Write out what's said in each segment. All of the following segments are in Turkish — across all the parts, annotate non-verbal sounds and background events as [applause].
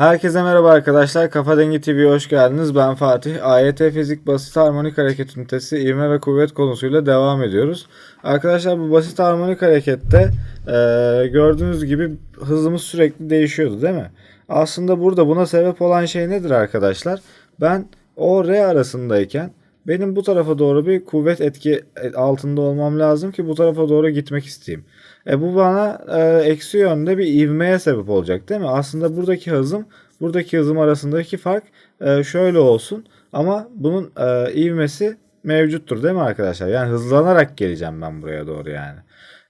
Herkese merhaba arkadaşlar. Kafa Dengi TV'ye hoş geldiniz. Ben Fatih. AYT Fizik Basit Harmonik Hareket Ünitesi ivme ve kuvvet konusuyla devam ediyoruz. Arkadaşlar bu basit harmonik harekette e, gördüğünüz gibi hızımız sürekli değişiyordu değil mi? Aslında burada buna sebep olan şey nedir arkadaşlar? Ben o R arasındayken benim bu tarafa doğru bir kuvvet etki altında olmam lazım ki bu tarafa doğru gitmek isteyeyim. E bu bana e, eksi yönde bir ivmeye sebep olacak değil mi? Aslında buradaki hızım buradaki hızım arasındaki fark e, şöyle olsun ama bunun e, ivmesi mevcuttur değil mi arkadaşlar? Yani hızlanarak geleceğim ben buraya doğru yani.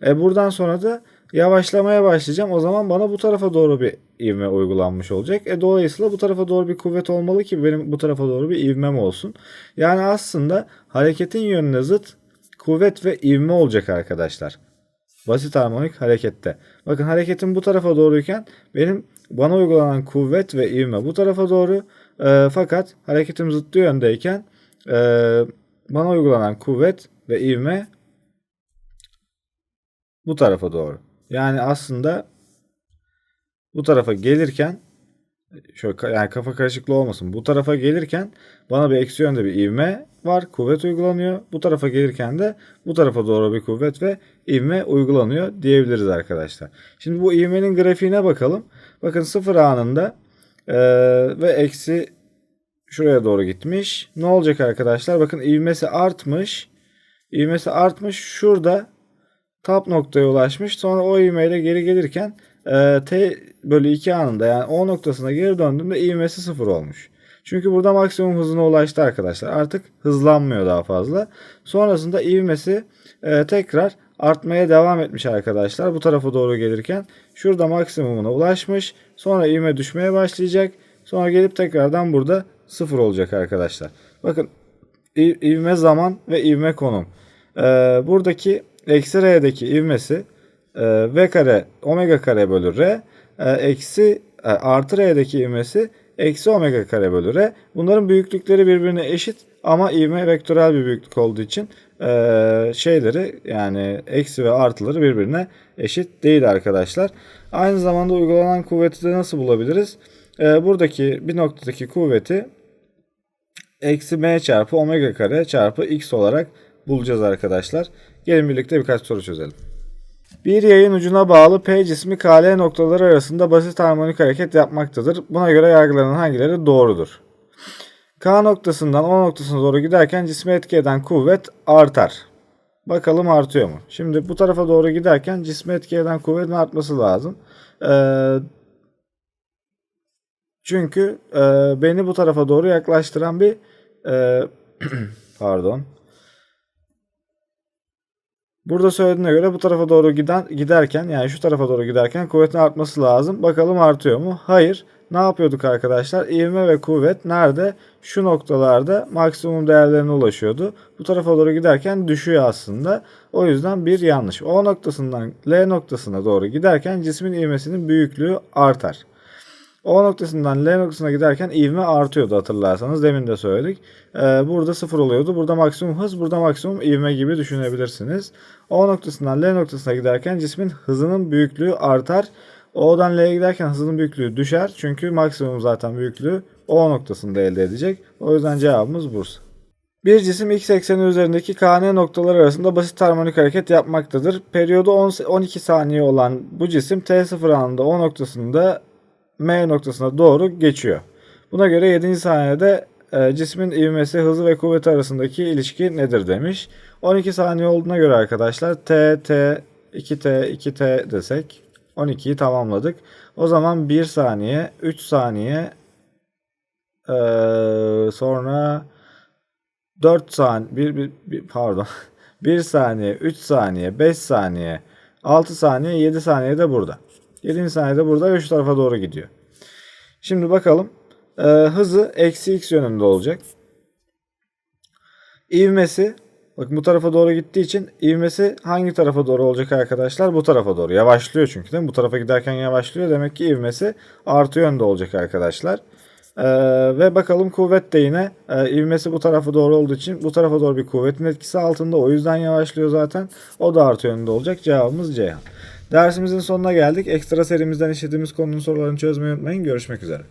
E buradan sonra da yavaşlamaya başlayacağım. O zaman bana bu tarafa doğru bir ivme uygulanmış olacak. E dolayısıyla bu tarafa doğru bir kuvvet olmalı ki benim bu tarafa doğru bir ivmem olsun. Yani aslında hareketin yönüne zıt kuvvet ve ivme olacak arkadaşlar. Basit harmonik harekette. Bakın hareketin bu tarafa doğruyken benim bana uygulanan kuvvet ve ivme bu tarafa doğru. E, fakat hareketim zıttı yöndeyken e, bana uygulanan kuvvet ve ivme bu tarafa doğru. Yani aslında bu tarafa gelirken şöyle yani kafa karışıklığı olmasın. Bu tarafa gelirken bana bir eksi yönde bir ivme var. Kuvvet uygulanıyor. Bu tarafa gelirken de bu tarafa doğru bir kuvvet ve ivme uygulanıyor diyebiliriz arkadaşlar. Şimdi bu ivmenin grafiğine bakalım. Bakın sıfır anında eee, ve eksi şuraya doğru gitmiş. Ne olacak arkadaşlar? Bakın ivmesi artmış. İvmesi artmış. Şurada tap noktaya ulaşmış. Sonra o ivmeyle geri gelirken e, t bölü 2 anında yani o noktasına geri döndüğümde ivmesi sıfır olmuş. Çünkü burada maksimum hızına ulaştı arkadaşlar. Artık hızlanmıyor daha fazla. Sonrasında ivmesi e, tekrar artmaya devam etmiş arkadaşlar. Bu tarafa doğru gelirken şurada maksimumuna ulaşmış. Sonra ivme düşmeye başlayacak. Sonra gelip tekrardan burada sıfır olacak arkadaşlar. Bakın İv- ivme zaman ve ivme konum. Ee, buradaki eksi r'deki ivmesi e, v kare omega kare bölü r e, eksi e, artı r'deki ivmesi eksi omega kare bölü r. Bunların büyüklükleri birbirine eşit ama ivme vektörel bir büyüklük olduğu için e, şeyleri yani eksi ve artıları birbirine eşit değil arkadaşlar. Aynı zamanda uygulanan kuvveti de nasıl bulabiliriz? Buradaki bir noktadaki kuvveti eksi m çarpı omega kare çarpı x olarak bulacağız arkadaşlar. Gelin birlikte birkaç soru çözelim. Bir yayın ucuna bağlı P cismi KL noktaları arasında basit harmonik hareket yapmaktadır. Buna göre yargılanan hangileri doğrudur? K noktasından O noktasına doğru giderken cismi etki eden kuvvet artar. Bakalım artıyor mu? Şimdi bu tarafa doğru giderken cismi etki eden kuvvetin artması lazım. Ee, çünkü e, beni bu tarafa doğru yaklaştıran bir e, [clears throat] pardon. Burada söylediğine göre bu tarafa doğru giden giderken yani şu tarafa doğru giderken kuvvetin artması lazım. Bakalım artıyor mu? Hayır. Ne yapıyorduk arkadaşlar? İvme ve kuvvet nerede? Şu noktalarda maksimum değerlerine ulaşıyordu. Bu tarafa doğru giderken düşüyor aslında. O yüzden bir yanlış. O noktasından L noktasına doğru giderken cismin ivmesinin büyüklüğü artar. O noktasından L noktasına giderken ivme artıyordu hatırlarsanız. Demin de söyledik. Ee, burada sıfır oluyordu. Burada maksimum hız, burada maksimum ivme gibi düşünebilirsiniz. O noktasından L noktasına giderken cismin hızının büyüklüğü artar. O'dan L'ye giderken hızının büyüklüğü düşer. Çünkü maksimum zaten büyüklüğü O noktasında elde edecek. O yüzden cevabımız Bursa. Bir cisim x ekseni üzerindeki KN noktaları arasında basit harmonik hareket yapmaktadır. Periyodu 10 12 saniye olan bu cisim T0 anında O noktasında M noktasına doğru geçiyor. Buna göre 7. saniyede e, cismin ivmesi, hızı ve kuvveti arasındaki ilişki nedir demiş. 12 saniye olduğuna göre arkadaşlar T, T, 2T, 2T desek 12'yi tamamladık. O zaman 1 saniye, 3 saniye e, sonra 4 saniye, bir, bir, bir, pardon [laughs] 1 saniye, 3 saniye, 5 saniye, 6 saniye, 7 saniye de burada. 7. saniyede burada ve şu tarafa doğru gidiyor. Şimdi bakalım. Ee, hızı eksi x yönünde olacak. İvmesi bakın bu tarafa doğru gittiği için ivmesi hangi tarafa doğru olacak arkadaşlar? Bu tarafa doğru. Yavaşlıyor çünkü değil mi? Bu tarafa giderken yavaşlıyor. Demek ki ivmesi artı yönde olacak arkadaşlar. Ee, ve bakalım kuvvet de yine e, ivmesi bu tarafa doğru olduğu için bu tarafa doğru bir kuvvetin etkisi altında. O yüzden yavaşlıyor zaten. O da artı yönde olacak. Cevabımız Ceyhan. Dersimizin sonuna geldik. Ekstra serimizden işlediğimiz konunun sorularını çözmeyi unutmayın. Görüşmek üzere.